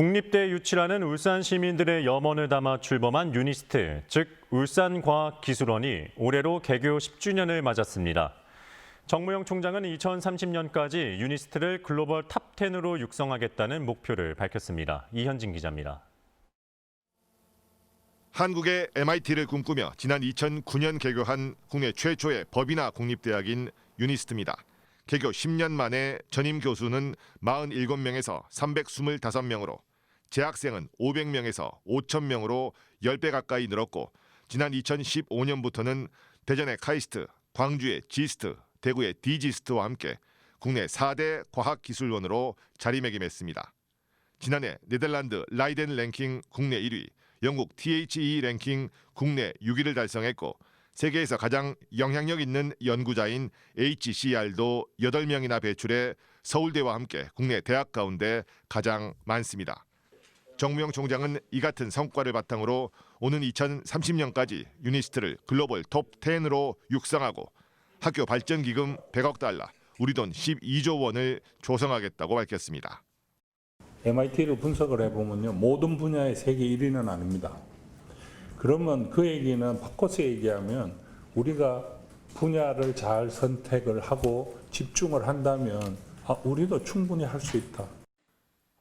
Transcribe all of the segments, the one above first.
국립대 유치라는 울산 시민들의 염원을 담아 출범한 유니스트, 즉 울산과학기술원이 올해로 개교 10주년을 맞았습니다. 정무영 총장은 2030년까지 유니스트를 글로벌 탑10으로 육성하겠다는 목표를 밝혔습니다. 이현진 기자입니다. 한국의 MIT를 꿈꾸며 지난 2009년 개교한 국내 최초의 법인화 국립대학인 유니스트입니다. 개교 10년 만에 전임 교수는 47명에서 325명으로 재학생은 500명에서 5,000명으로 10배 가까이 늘었고 지난 2015년부터는 대전의 카이스트, 광주의 지스트, 대구의 디지스트와 함께 국내 4대 과학기술원으로 자리매김했습니다. 지난해 네덜란드 라이덴 랭킹 국내 1위, 영국 THE 랭킹 국내 6위를 달성했고 세계에서 가장 영향력 있는 연구자인 HCR도 8명이나 배출해 서울대와 함께 국내 대학 가운데 가장 많습니다. 정무영 총장은 이 같은 성과를 바탕으로 오는 2030년까지 유니스트를 글로벌 톱 10으로 육성하고 학교 발전 기금 100억 달러, 우리 돈 12조 원을 조성하겠다고 밝혔습니다. MIT를 분석을 해보면요. 모든 분야의 세계 1위는 아닙니다. 그러면 그 얘기는 바꿔서 얘기하면 우리가 분야를 잘 선택을 하고 집중을 한다면 아, 우리도 충분히 할 수 있다.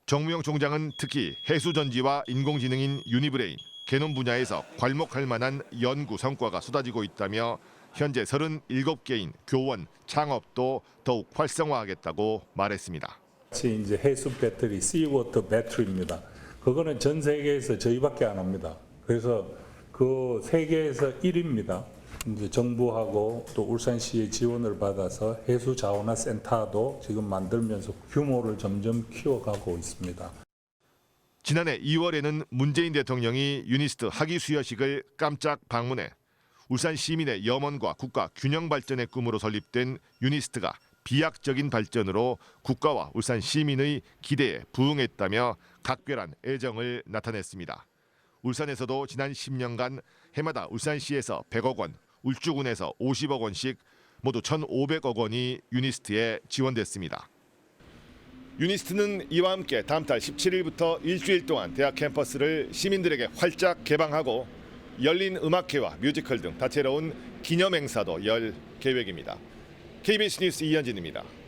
정무영 총장은 특히 해수전지와 인공지능인 유니브레인, 개놈 분야에서 괄목할 만한 연구 성과가 쏟아지고 있다며 현재 37개인 교원, 창업도 더욱 활성화하겠다고 말했습니다. 이제 해수 배터리, 씨워터 배터리입니다. 그거는 전 세계에서 저희밖에 안 합니다. 그래서 그 세계에서 1위입니다. 정부하고 또 울산시의 지원을 받아서 해수 자원화 센터도 지금 만들면서 규모를 점점 키워가고 있습니다. 지난해 2월에는 문재인 대통령이 유니스트 학위 수여식을 깜짝 방문해 울산 시민의 염원과 국가 균형 발전의 꿈으로 설립된 유니스트가 비약적인 발전으로 국가와 울산 시민의 기대에 부응했다며 각별한 애정을 나타냈습니다. 울산에서도 지난 10년간 해마다 울산시에서 100억 원, 울주군에서 50억 원씩 모두 1,500억 원이 유니스트에 지원됐습니다. 유니스트는 이와 함께 다음 달 17일부터 일주일 동안 대학 캠퍼스를 시민들에게 활짝 개방하고 열린 음악회와 뮤지컬 등 다채로운 기념 행사도 열 계획입니다. KBS 뉴스 이현진입니다.